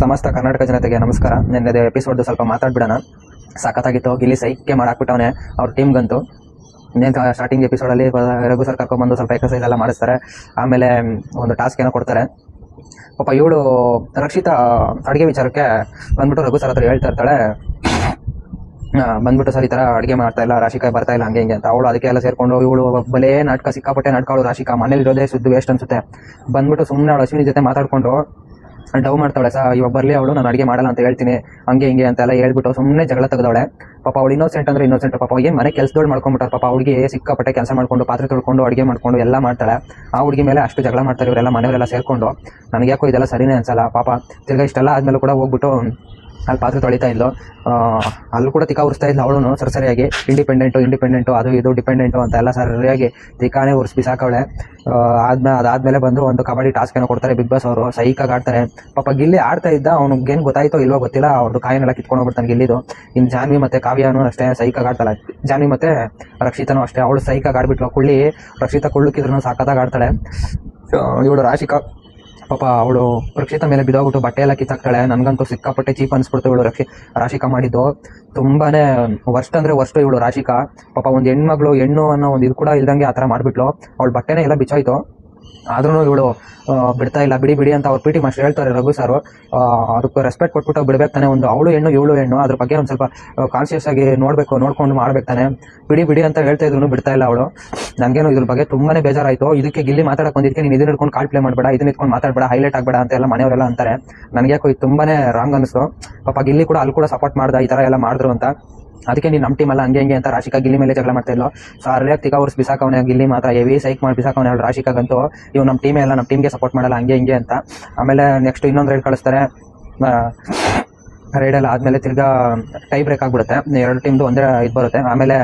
ಸಮಸ್ತ ಕರ್ನಾಟಕ ಜನತೆಗೆ ನಮಸ್ಕಾರ. ನಿನ್ನೆ ಎಪಿಸೋಡ್ ಸ್ವಲ್ಪ ಮಾತಾಡ್ಬಿಡೋಣ. ಸಖತ್ತಾಗಿತ್ತು ಗಿಲ್ಲಿ ಸೈಕೆ ಮಾಡಾಕ್ಬಿಟ್ಟವನೆ. ಅವ್ರ ಟೀಮ್ಗಂತೂ ಇನ್ನೇನು ಸ್ಟಾರ್ಟಿಂಗ್ ಎಪಿಸೋಡಲ್ಲಿ ರಘು ಸರ್ ಕರ್ಕೊಂಡ್ಬಂದು ಸ್ವಲ್ಪ ಎಕ್ಸಸೈಸ್ ಎಲ್ಲ ಮಾಡಿಸ್ತಾರೆ. ಆಮೇಲೆ ಒಂದು ಟಾಸ್ಕ್ ಏನೋ ಕೊಡ್ತಾರೆ. ಪಾಪ ಇವಳು ರಕ್ಷಿತಾ, ಅಡುಗೆ ವಿಚಾರಕ್ಕೆ ಬಂದ್ಬಿಟ್ಟು ರಘು ಸರ್ ಹತ್ರ ಹೇಳ್ತಾ ಇರ್ತಾಳೆ. ಬಂದ್ಬಿಟ್ಟು ಸರ್ ಈ ತರ ಅಡುಗೆ ಮಾಡ್ತಾ ಇಲ್ಲ, ರಾಶಿಕಾ ಬರ್ತಾ ಇಲ್ಲ, ಹಂಗೆ ಹಿಂಗೆ ಅಂತ. ಅವಳು ಅದಕ್ಕೆ ಎಲ್ಲ ಸೇರ್ಕೊಂಡು ಇವಳು ಬಲೇ ನಾಟಕ, ಸಿಕ್ಕಾಪಟ್ಟೆ ನಾಟಕ ರಾಶಿಕಾ. ಮನೇಲಿ ಇರೋದೇ ಸುದ್ದು ವೇಸ್ಟ್ ಅನ್ಸುತ್ತೆ. ಬಂದ್ಬಿಟ್ಟು ಸುಮ್ಮನೆ ಅವಳು ಅಶ್ವಿನಿ ಜೊತೆ ಮಾತಾಡ್ಕೊಂಡು ಡವ್ ಮಾಡ್ತಾಳೆ ಸಾ, ಇವಾಗ ಬರ್ಲಿ ಅವಳು, ನಾನು ಅಡುಗೆ ಮಾಡಲ್ಲ ಅಂತ ಹೇಳ್ತೀನಿ, ಹಂಗೆ ಹಿಂಗೆ ಅಂತೆಲ್ಲ ಹೇಳ್ಬಿಟ್ಟು ಸುಮ್ಮನೆ ಜಗಳ ತೆಗೆದವಳೆ. ಪಾಪ ಅವಳು ಇನ್ನೋಸೆಂಟ್ ಅಂದ್ರೆ ಇನ್ನೋಸೆಂಟ್ ಪಾಪ ಏನ್ ಮನೆ ಕೆಲಸದೋಳು ಮಾಡ್ಕೊಂಡ್ಬಿಟ್ಟಾರೆ, ಪಾಪ ಅವಳಿಗೆ ಸಿಕ್ಕಾಪಟ್ಟೆ ಕೆಲಸ ಮಾಡ್ಕೊಂಡು, ಪಾತ್ರೆ ತೊಳ್ಕೊಂಡು, ಅಡುಗೆ ಮಾಡ್ಕೊಂಡು, ಎಲ್ಲ ಮಾಡ್ತಾಳೆ. ಆ ಹುಡುಗಿ ಮೇಲೆ ಅಷ್ಟು ಜಗಳ ಮಾಡ್ತಾರೆ, ಇವರೆಲ್ಲ ಮನೆಯವರೆಲ್ಲ ಸೇರ್ಕೊಂಡು. ನನಗೆ ಯಾಕೋ ಇದೆಲ್ಲ ಸರಿನೇ ಅನ್ಸಲ್ಲ, ಪಾಪ. ತಿರ್ಗಾ ಇಷ್ಟೆಲ್ಲ ಆದ್ಮೇಲೆ ಕೂಡ ಹೋಗ್ಬಿಟ್ಟು ಅಲ್ಲಿ ಪಾತ್ರೆ ತೊಳಿತಾ ಇದ್ಲು. ಅಲ್ಲೂ ಕೂಡ ತಿಕ್ಕ ಉರಿಸ್ತಾ ಇದ್ಲು ಅವಳು ಸರಿ ಸರಿಯಾಗಿ ಇಂಡಿಪೆಂಡೆಂಟು ಇಂಡಿಪೆಂಡೆಂಟು ಅದು ಇದು ಡಿಪೆಂಡೆಂಟು ಅಂತ ಎಲ್ಲ ಸರಿಯಾಗಿ ತಿಕ್ಕಾನೆ ಉರ್ಸ್ ಬಿಸಾಕವಳೆ ಆದ್ಮೇಲೆ ಅದಾದ್ಮೇಲೆ ಬಂದು ಒಂದು ಕಬಡ್ಡಿ ಟಾಸ್ಕ್ ಏನೋ ಕೊಡ್ತಾರೆ ಬಿಗ್ ಬಾಸ್ ಅವರು. ಸೈಕಾಗಿ ಆಡ್ತಾರೆ. ಪಾಪ ಗಿಲ್ಲಿ ಆಡ್ತಾ ಇದ್ದ ಅವ್ನಿಗೆ ಏನು ಗೊತ್ತಾಯ್ತೋ ಇಲ್ವೋ ಗೊತ್ತಿಲ್ಲ ಅವ್ರದ್ದು ಕಾಯಿನೆಲ್ಲ ಕಿತ್ಕೊಂಡು ಹೋಗ್ಬಿಡ್ತಾನೆ ಗಿಲ್ಲಿದು. ಇನ್ನು ಜಾನ್ವಿ ಮತ್ತೆ ಕಾವ್ಯನೂ ಅಷ್ಟೇ, ಸೈಕಾಗಿ ಆಡ್ತಾಳೆ. ಜಾನ್ವಿ ಮತ್ತೆ ರಕ್ಷಿತನೂ ಅಷ್ಟೇ. ಅವಳು ಸೈಕಾಗಿ ಆಡ್ಬಿಟ್ಲು. ಕುಳ್ಳಿ ರಕ್ಷಿತಾ ಕುಳ್ಳುಕಿದ್ರು ಸಾಕತ್ತಾಗಿ ಆಡ್ತಾಳೆ. ಇವಳು ರಾಶಿಕಾ ಪಾಪ ಅವಳು ರಕ್ಷಿತ ಮೇಲೆ ಬಿದ್ದೋಗ್ಬಿಟ್ಟು ಬಟ್ಟೆ ಎಲ್ಲ ಕಿತ್ತಾಕ್ತಾಳೆ. ನನ್ಗಂತೂ ಸಿಕ್ಕಾಪಟ್ಟೆ ಚೀಪ್ ಅನ್ಸ್ಬಿಡ್ತು ಇವಳು ರಕ್ಷಿ, ರಾಶಿಕಾ ಮಾಡಿದ್ದು. ತುಂಬಾನೇ ವರ್ಷ ಅಂದ್ರೆ ವರ್ಷ ಇವಳು ರಾಶಿಕಾ. ಪಾಪ ಒಂದು ಹೆಣ್ಮಗಳು ಹೆಣ್ಣು ಅನ್ನೋ ಒಂದು ಇದು ಕೂಡ ಇಲ್ದಂಗೆ ಆ ಥರ ಮಾಡ್ಬಿಟ್ಲು. ಅವಳು ಬಟ್ಟೆನೇ ಎಲ್ಲ ಬಿಚ್ಚೋಯ್ತು. ಆದ್ರೂ ಇವಳು ಬಿಡ್ತಾ ಇಲ್ಲ, ಬಿಡಿ ಬಿಡಿ ಅಂತ ಅವ್ರು ಪಿ ಟಿ ಮಾಸ್ಟರ್ ಹೇಳ್ತಾರೆ ರಘು ಸಾರು. ಅದಕ್ಕೆ ರೆಸ್ಪೆಕ್ಟ್ ಕೊಟ್ಬಿಟ್ಟು ಬಿಡ್ಬೇಕು ತಾನೆ, ಒಂದು ಅವಳು ಹೆಣ್ಣು, ಇವಳು ಹೆಣ್ಣು, ಅದ್ರ ಬಗ್ಗೆ ಒಂದು ಸ್ವಲ್ಪ ಕಾನ್ಶಿಯಸ್ ಆಗಿ ನೋಡ್ಬೇಕು, ನೋಡ್ಕೊಂಡು ಮಾಡ್ಬೇಕು ತಾನೆ. ಬಿಡಿ ಬಿಡಿ ಅಂತ ಹೇಳ್ತಾ ಇದ್ರು ಬಿಡ್ತಾ ಇಲ್ಲ ಅವಳು. ನನಗೇನು ಇದ್ರ ಬಗ್ಗೆ ತುಂಬಾನೇ ಬೇಜಾರಾಯ್ತು. ಇದಕ್ಕೆ ಗಿಲ್ಲಿ ಮಾತಾಡಕ್ ಬಂದಿದ್ದಕ್ಕೆ ನೀನು ಇದನ್ನ ಹಿಡ್ಕೊಂಡು ಕಾಲ್ ಪ್ಲೇ ಮಾಡಬೇಡ, ಇದನ್ನ ಇಟ್ಕೊಂಡು ಮಾತಾಡಬೇಡ ಹೈಲೈಟ್ ಆಗಬೇಡ ಅಂತ ಎಲ್ಲ ಮನೆಯವರೆಲ್ಲ ಅಂತಾರೆ. ನನಗೆ ಯಾಕೋ ಇದು ತುಂಬಾನೇ ರಾಂಗ್ ಅನಿಸ್ತು. ಪಾಪ ಗಿಲ್ಲಿ ಕೂಡ ಅಲ್ಲಿ ಕೂಡ ಸಪೋರ್ಟ್ ಮಾಡ್ದ, ಈ ತರ ಎಲ್ಲ ಮಾಡಿದ್ರು ಅಂತ. ಅದಕ್ಕೆ ನೀನು ನಮ್ಮ ಟೀಮ್ ಅಲ್ಲ, ಹಂಗೆ ಹಂಗೆ ಅಂತ ರಾಶಿಕಾ ಗಿಲ್ಲಿ ಮೇಲೆ ಜಗಳ ಮಾಡ್ತಾ ಇಲ್ಲೋ ಸೊ ತಿಕ್ಕ ಅವ್ರು ಬಿಸಾಕವನೆ ಗಿಲ್ಲಿ ಮಾತ್ರ ಎವಿ ಸೈಕ್ ಮಾಡಿ ಬಿಸಾಕವನೆ ಅವಳು ರಾಶಿಕಾಗಂತೂ ಇವ್ ನಮ್ಮ ಟೀಮೇ ಎಲ್ಲ ನಮ್ಮ ಟೀಮ್ಗೆ ಸಪೋರ್ಟ್ ಮಾಡಲ್ಲ, ಹಂಗೆ ಹಿಂಗೆ ಅಂತ. ಆಮೇಲೆ ನೆಕ್ಸ್ಟ್ ಇನ್ನೊಂದು ರೈಡ್ ಕಳಿಸ್ತಾರೆ. ರೈಡ್ ಎಲ್ಲ ಆದ್ಮೇಲೆ ತಿರ್ಗಾ ಟೈ ಬ್ರೇಕ್ ಆಗಿಬಿಡುತ್ತೆ. ಎರಡು ಟೀಮ್ದು ಒಂದೇ ಇದು ಬರುತ್ತೆ. ಆಮೇಲೆ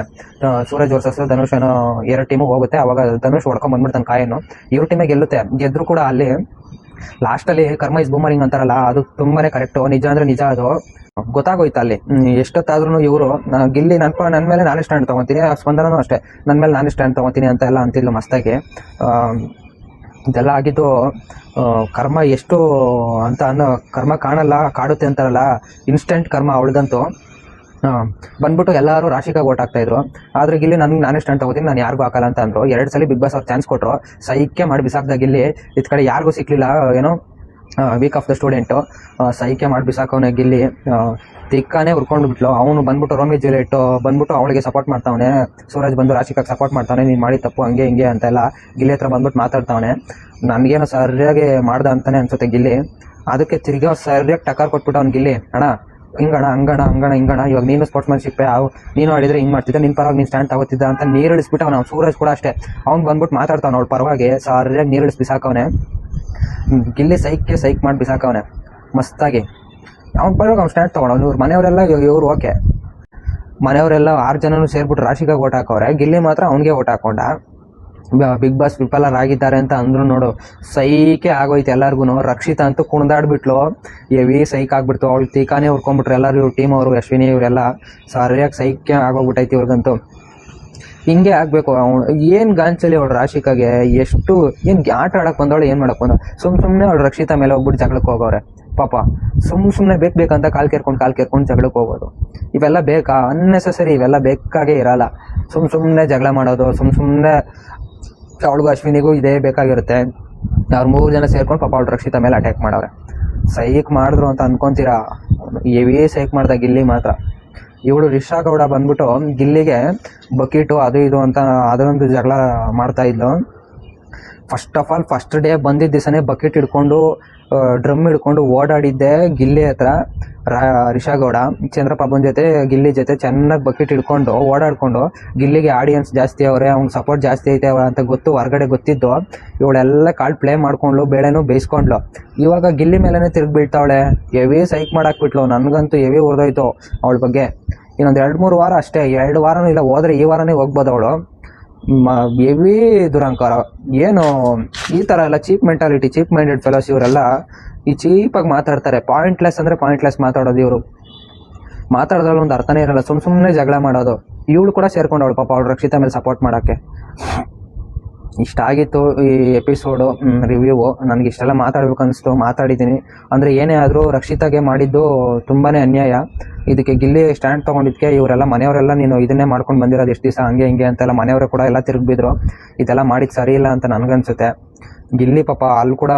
ಸೂರಜ್ ವರ್ಸಸ್ ಧನುಷ್ ಏನೋ ಎರಡು ಟೀಮು ಹೋಗುತ್ತೆ. ಅವಾಗ ಧನುಷ್ ಹೊಡ್ಕೊಂಡ್ ಬಂದ್ಬಿಡ್ತಾನೆ ಕಾಯನ್ನು. ಇವ್ರ ಟೀಮೇ ಗೆಲ್ಲುತ್ತೆ. ಗೆದ್ರು ಕೂಡ ಅಲ್ಲಿ ಲಾಸ್ಟ್ ಅಲ್ಲಿ ಕರ್ಮ ಇಸ್ ಬೂಮರಿಂಗ್ ಅಂತಾರಲ್ಲ, ಅದು ತುಂಬಾನೇ ಕರೆಕ್ಟ್ ನಿಜ ಅಂದ್ರೆ ನಿಜ ಅದು. ಗೊತ್ತಾಗೋಯ್ತು ಅಲ್ಲಿ. ಎಷ್ಟೊತ್ತಾದ್ರೂ ಇವರು ಗಿಲ್ಲಿ ನನ್ ನನ್ನ ನನ್ ಮೇಲೆ ನಾನೇ ಸ್ಟ್ಯಾಂಡ್ ತಗೊಂತೀನಿ. ಸ್ಪಂದನೂ ಅಷ್ಟೇ. ನನ್ ಮೇಲೆ ನಾನೇ ಸ್ಟ್ಯಾಂಡ್ ತಗೊಂತೀನಿ ಅಂತ ಎಲ್ಲ ಅಂತಿದ್ಲು ಮಸ್ತಾಗಿ. ಇದೆಲ್ಲ ಆಗಿದ್ದು ಕರ್ಮ ಎಷ್ಟು ಅಂತ ಅನ್ನೋ ಕರ್ಮ ಕಾಣಲ್ಲ, ಕಾಡುತ್ತೆ ಅಂತಾರಲ್ಲ. ಇನ್ಸ್ಟೆಂಟ್ ಕರ್ಮ ಅವಳದಂತೂ. ಬಂದ್ಬಿಟ್ಟು ಎಲ್ಲರೂ ರಾಶಿಕಾ ಓಟ್ ಆಗ್ತಾ ಇದ್ರು. ಆದ್ರೆ ಇಲ್ಲಿ ನನ್ಗೆ ನಾನೇ ಸ್ಟ್ಯಾಂಡ್ ತಗೋತೀನಿ, ನಾನು ಯಾರಿಗೂ ಹಾಕಲ್ಲ ಅಂತ ಅಂದ್ರು. ಎರಡು ಸಲ ಬಿಗ್ ಬಾಸ್ ಅವ್ರು ಚಾನ್ಸ್ ಕೊಟ್ರು. ಸೈಕೆ ಮಾಡಿ ಬಿಸಾಕ್ದಾಗ ಇಲ್ಲಿ ಇದ್ ಕಡೆ ಯಾರಿಗೂ ಸಿಕ್ಲಿಲ್ಲ, ಏನೋ ವೀಕ್ ಆಫ್ ದ ಸ್ಟೂಡೆಂಟು ಸೈಕೆ ಮಾಡಿ ಬಿಸಾಕವನ ಗಿಲ್ಲಿ. ತಿಕ್ಕಾನೆ ಉರ್ಕೊಂಡು ಬಿಟ್ಲು. ಅವನು ಬಂದ್ಬಿಟ್ಟು ರೋಮಿ ಜೂಲಿಯಟ್ ಬಂದ್ಬಿಟ್ಟು ಅವಳಿಗೆ ಸಪೋರ್ಟ್ ಮಾಡ್ತಾವನೆ. ಸೂರಜ್ ಬಂದು ರಾಶಿಕಾಗ್ ಸಪೋರ್ಟ್ ಮಾಡ್ತಾನೆ ನೀನು ಮಾಡಿ ತಪ್ಪು, ಹಂಗೆ, ಹಿಂಗೆ ಅಂತೆಲ್ಲ ಗಿಲ್ಲಿ ಹತ್ರ ಬಂದ್ಬಿಟ್ಟು ಮಾತಾಡ್ತಾವನೆ. ನಮಗೇನೋ ಸರಿಯಾಗಿ ಮಾಡ್ದ ಅಂತಾನೆ ಅನ್ಸುತ್ತೆ ಗಿಲ್ಲಿ. ಅದಕ್ಕೆ ತಿರ್ಗಾ ಸರಿಯಾಗಿ ಟಕರ್ ಕೊಟ್ಬಿಟ್ಟು ಅವ್ನು ಗಿಲ್ಲಿ. ಅಣ್ಣ ಹಿಂಗಣ ಹಂಗಣ ಹಂಗಣ ಹಿಂಗಣ ಇವಾಗ ನೀನು ಸ್ಪೋರ್ಟ್ಸ್ಮನ್ಶಿಪ್ ಅವು ನೀನು ಆಡಿದ್ರೆ ಹಿಂಗೆ ಮಾಡ್ತಿದ್ದ, ನಿನ್ ಪರವಾಗಿ ನೀನು ಸ್ಟ್ಯಾಂಡ್ ತಗೋತಿದ್ದ ಅಂತ ನೀರಿಳಿಸ್ಬಿಟ್ಟು ಅವ್ನು ಸೂರಜ್ ಕೂಡ ಅಷ್ಟೇ. ಅವ್ನು ಬಂದ್ಬಿಟ್ಟು ಮಾತಾಡ್ತಾವ ಅವ್ಳ ಪರವಾಗಿ ಸರಿಯಾಗಿ ನೀರಿಳಿಸ್ ಬಿಸಾಕವನೆ. ಗಿಲ್ಲಿ ಸೈಕ್ಗೆ ಸೈಕ್ ಮಾಡಿ ಬಿಸಾಕವನೆ, ಮಸ್ತಾಗಿ. ಅವ್ನ ಪರವಾಗಿ ಅವ್ನು ಸ್ಟ್ಯಾಂಡ್ ತಗೊಂಡು ಇವ್ರ ಮನೆಯವರೆಲ್ಲ ಇವ್ರು ಓಕೆ. ಮನೆಯವರೆಲ್ಲ ಆರು ಜನನು ಸೇರ್ಬಿಟ್ಟು ರಾಶಿಗಾಗಿ ಓಟ್ ಹಾಕವ್ರೆ. ಗಿಲ್ಲಿ ಮಾತ್ರ ಅವ್ನಿಗೆ ಓಟ್ ಹಾಕೊಂಡ. ಬಿಗ್ ಬಾಸ್ ವಿಫಲರ್ ಆಗಿದ್ದಾರೆ ಅಂತ ಅಂದ್ರು ನೋಡು. ಸೈಕೆ ಆಗೋಯ್ತು ಎಲ್ಲಾರ್ಗು ರಕ್ಷಿತ ಅಂತೂ ಕುಣ್ದಾಡ್ಬಿಟ್ಲು. ಎವಿ ಸೈಕ್ ಆಗ್ಬಿಡ್ತು. ಅವ್ಳು ತೀಕಾನೇ ಹುರ್ಕೊಂಡ್ಬಿಟ್ರು. ಎಲ್ಲರೂ ಇವ್ರ ಟೀಮ್ ಅವರು, ಅಶ್ವಿನಿ ಇವರೆಲ್ಲ ಸರಿಯಾಗಿ ಸೈಕೆ ಆಗೋಗ್ಬಿಟ್ಟೈತಿ ಇವ್ರಿಗಂತೂ. ಹಿಂಗೆ ಆಗಬೇಕು. ಏನು ಗಾಂಚಲಿ ಅವಳು ರಾಶಿಕಾಗೆ? ಎಷ್ಟು ಏನು ಆಟ ಆಡಕ್ಕೆ ಬಂದವಳು, ಏನು ಮಾಡಕ್ ಬಂದ ಸುಮ್ ಸುಮ್ಮನೆ ಅವ್ಳು ರಕ್ಷಿತ ಮೇಲೆ ಹೋಗ್ಬಿಟ್ಟು ಜಗಳಕ್ಕೆ ಹೋಗೋರೆ ಪಾಪ. ಸುಮ್ ಸುಮ್ಮನೆ ಬೇಕು ಬೇಕಂತ ಕಾಲು ಕೇರ್ಕೊಂಡು ಕಾಲು ಕೇರ್ಕೊಂಡು ಜಗಳಕ್ಕೆ ಹೋಗೋದು. ಇವೆಲ್ಲ ಬೇಕಾ? ಅನ್ನೆಸೆಸರಿ ಇವೆಲ್ಲ ಬೇಕಾಗೇ ಇರಲ್ಲ. ಸುಮ್ ಸುಮ್ಮನೆ ಜಗಳ ಮಾಡೋದು. ಸುಮ್ ಸುಮ್ನೆ ಅವಳಿಗೂ ಅಶ್ವಿನಿಗೂ ಇದೇ ಬೇಕಾಗಿರುತ್ತೆ. ಅವ್ರು ಮೂರು ಜನ ಸೇರ್ಕೊಂಡು ಪಾಪ ಅವಳು ರಕ್ಷಿತ ಮೇಲೆ ಅಟ್ಯಾಕ್ ಮಾಡವ್ರೆ. ಸೈಕ್ ಮಾಡಿದ್ರು ಅಂತ ಅನ್ಕೊಂತೀರಾ? ಎವೇ ಸೈಕ್ ಮಾಡ್ದ ಗಿಲ್ಲಿ ಮಾತ್ರ. ಇವಳು ರಿಷಾ ಗೌಡ ಬಂದ್ಬಿಟ್ಟು ಗಿಲ್ಲಿಗೆ ಬಕೀಟು ಅದು ಇದು ಅಂತ ಅದೊಂದು ಜಗಳ ಮಾಡ್ತಾ ಇದ್ಲು. First of all first day ಬಂದಿದ್ದ ದಿವಸನೇ ಬಕೆಟ್ ಹಿಡ್ಕೊಂಡು ಡ್ರಮ್ ಹಿಡ್ಕೊಂಡು ಓಡಾಡಿದ್ದೆ ಗಿಲ್ಲಿ ಹತ್ರ. ರಾ- ರಿಷಾ ಗೌಡ ಚಂದ್ರಪ್ರಭನ್ ಜೊತೆ, ಗಿಲ್ಲಿ ಜೊತೆ ಚೆನ್ನಾಗಿ ಬಕೆಟ್ ಹಿಡ್ಕೊಂಡು, ಓಡಾಡ್ಕೊಂಡು, ಗಿಲ್ಲಿಗೆ ಆಡಿಯನ್ಸ್ ಜಾಸ್ತಿ ಅವ್ರೆ, ಅವ್ನ್ ಸಪೋರ್ಟ್ ಜಾಸ್ತಿ ಐತೆ ಅಂತ ಗೊತ್ತು, ಹೊರಗಡೆ ಗೊತ್ತಿದ್ದು, ಇವಳೆಲ್ಲ ಕಾಲ್ ಪ್ಲೇ ಮಾಡ್ಕೊಂಡ್ಲು ಬೇಳೆನೂ ಬೇಯಿಸ್ಕೊಂಡ್ಲು. ಇವಾಗ ಗಿಲ್ಲಿ ಮೇಲೆನೆ ತಿರುಗಿ ಬೀಳ್ತಾವಳೆ ಹೆವಿ ಸೈಕ್ ಮಾಡಾಕ್ಬಿಟ್ಲು ನನ್ಗಂತೂ ಹೆವಿ ಹೊರದೋಯ್ತು ಅವಳ ಬಗ್ಗೆ. ಇನ್ನೊಂದ್ ಎರಡ್ ಮೂರು ವಾರ ಅಷ್ಟೇ, ಎರಡು ವಾರನೂ ಇಲ್ಲ, ಹೋದ್ರೆ ಈ ವಾರನೇ ಹೋಗ್ಬೋದು ಅವಳು. ಹೆವಿ ದುರಂಕಾರ. ಏನು, ಈ ತರ ಎಲ್ಲ cheap mentality cheap minded fellows ಇವರೆಲ್ಲ ಈ ಚೀಪಾಗಿ ಮಾತಾಡ್ತಾರೆ. ಪಾಯಿಂಟ್ಲೆಸ್ ಅಂದ್ರೆ ಪಾಯಿಂಟ್ಲೆಸ್ ಮಾತಾಡೋದು ಇವರು. ಮಾತಾಡೋದ್ರಲ್ಲಿ ಒಂದು ಅರ್ಥನೇ ಇರಲ್ಲ. ಸುಮ್ ಸುಮ್ಮನೆ ಜಗಳ ಮಾಡೋದು. ಇವಳು ಕೂಡ ಸೇರ್ಕೊಂಡವಳು ಪಾಪ ಅವಳು ರಕ್ಷಿತಾ ಮೇಲೆ ಸಪೋರ್ಟ್ ಮಾಡೋಕ್ಕೆ. ಇಷ್ಟ ಆಗಿತ್ತು ಈ ಎಪಿಸೋಡು ರಿವ್ಯೂ ನನಗೆ ಇಷ್ಟೆಲ್ಲ ಮಾತಾಡ್ಬೇಕು ಅನಿಸ್ತು. ಮಾತಾಡಿದ್ದೀನಿ. ಅಂದರೆ ಏನೇ ಆದರೂ ರಕ್ಷಿತಾಗೆ ಮಾಡಿದ್ದು ತುಂಬಾ ಅನ್ಯಾಯ. ಇದಕ್ಕೆ ಗಿಲ್ಲಿ ಸ್ಟ್ಯಾಂಡ್ ತೊಗೊಂಡಿದ್ದಕ್ಕೆ ಇವರೆಲ್ಲ ಮನೆಯವರೆಲ್ಲ ನೀನು ಇದನ್ನೇ ಮಾಡ್ಕೊಂಡು ಬಂದಿರೋದು ಎಷ್ಟು ದಿವಸ ಹಂಗೆ ಹಿಂಗೆ ಅಂತೆಲ್ಲ ಮನೆಯವರು ಕೂಡ ಎಲ್ಲ ತಿರುಗಿಬಿದ್ರು. ಇದೆಲ್ಲ ಮಾಡಿದ್ದು ಸರಿ ಇಲ್ಲ ಅಂತ ನನಗನ್ಸುತ್ತೆ. ಗಿಲ್ಲಿ ಪಾಪ ಅಲ್ಲಿ ಕೂಡ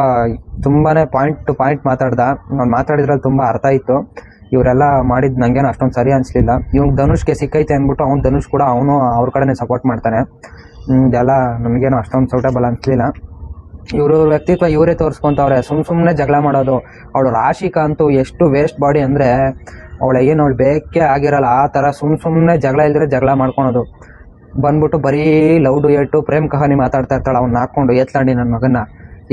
ತುಂಬಾನೇ ಪಾಯಿಂಟ್ ಟು ಪಾಯಿಂಟ್ ಮಾತಾಡ್ದ. ಅವ್ನು ಮಾತಾಡಿದ್ರಲ್ಲಿ ತುಂಬ ಅರ್ಥ ಇತ್ತು. ಇವರೆಲ್ಲ ಮಾಡಿದ್ದು ನಂಗೇನು ಅಷ್ಟೊಂದು ಸರಿ ಅನಿಸ್ಲಿಲ್ಲ. ಇವ್ನು ಧನುಷ್ಗೆ ಸಿಕ್ಕೈತೆ ಅಂದ್ಬಿಟ್ಟು ಅವ್ನು ಧನುಷ್ ಕೂಡ ಅವನು ಅವ್ರ ಕಡೆನೇ ಸಪೋರ್ಟ್ ಮಾಡ್ತಾನೆ. ಇದೆಲ್ಲ ನಮಗೇನು ಅಷ್ಟೊಂದು ಸೂಟಬಲ್ ಅನ್ಸ್ಲಿಲ್ಲ. ಇವರು ವ್ಯಕ್ತಿತ್ವ ಇವರೇ ತೋರಿಸ್ಕೊಂತವ್ರೆ. ಸುಮ್ ಸುಮ್ಮನೆ ಜಗಳ ಮಾಡೋದು. ಅವಳು ರಾಶಿಕಾ ಅಂತೂ ಎಷ್ಟು ವೇಸ್ಟ್ ಬಾಡಿ ಅಂದರೆ ಅವಳ ಏನು ಅವಳು ಬೇಕೇ ಆಗಿರಲ್ಲ. ಆ ಥರ ಸುಮ್ ಸುಮ್ಮನೆ ಜಗಳ ಇಲ್ದ್ರೆ ಜಗಳ ಮಾಡ್ಕೊಳೋದು. ಬಂದ್ಬಿಟ್ಟು ಬರೀ ಲವ್ ಡು ಎಟ್ಟು ಪ್ರೇಮ್ ಕಹಾನಿ ಮಾತಾಡ್ತಾ ಇರ್ತಾಳೆ, ಅವ್ನು ಹಾಕೊಂಡು ಎತ್ಲಾಂಡಿ ನನ್ನ ಮಗನ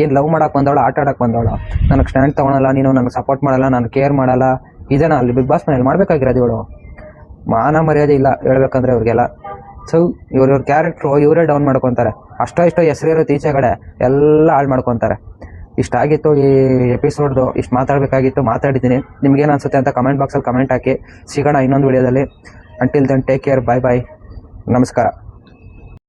ಏನು ಲವ್ ಮಾಡಕ್ಕೆ ಬಂದವಳು, ಆಟ ಆಡಕ್ಕೆ ಬಂದವಳು? ನನಗೆ ಸ್ಟ್ಯಾಂಡ್ ತೊಗೊಳಲ್ಲ, ನೀನು ನನಗೆ ಸಪೋರ್ಟ್ ಮಾಡಲ್ಲ, ನಾನು ಕೇರ್ ಮಾಡಲ್ಲ. ಇದೇನ ಅಲ್ಲಿ ಬಿಗ್ ಬಾಸ್ ಮನೇಲಿ ಮಾಡಬೇಕಾಗಿರೋದು ಇವಳು. ಮಾನ ಮರ್ಯಾದೆ ಇಲ್ಲ ಹೇಳ್ಬೇಕಂದ್ರೆ ಅವ್ರಿಗೆಲ್ಲ ಸೊ ಇವ್ರ ಇವ್ರ ಕ್ಯಾರೆಕ್ಟ್ರು ಇವರೇ ಡೌನ್ ಮಾಡ್ಕೊತಾರೆ. ಅಷ್ಟೋ ಇಷ್ಟೋ ಹೆಸರಿರೋ ಈಚೆಗಡೆ ಎಲ್ಲ ಹಾಳು ಮಾಡ್ಕೊತಾರೆ. ಇಷ್ಟ ಆಗಿತ್ತು ಈ ಎಪಿಸೋಡ್ದು ಇಷ್ಟು ಮಾತಾಡಬೇಕಾಗಿತ್ತು, ಮಾತಾಡಿದ್ದೀನಿ. ನಿಮ್ಗೇನು ಅನ್ಸುತ್ತೆ ಅಂತ ಕಮೆಂಟ್ ಬಾಕ್ಸಲ್ಲಿ ಕಮೆಂಟ್ ಹಾಕಿ. ಸಿಗೋಣ ಇನ್ನೊಂದು ವಿಡಿಯೋದಲ್ಲಿ until then take care bye bye ನಮಸ್ಕಾರ.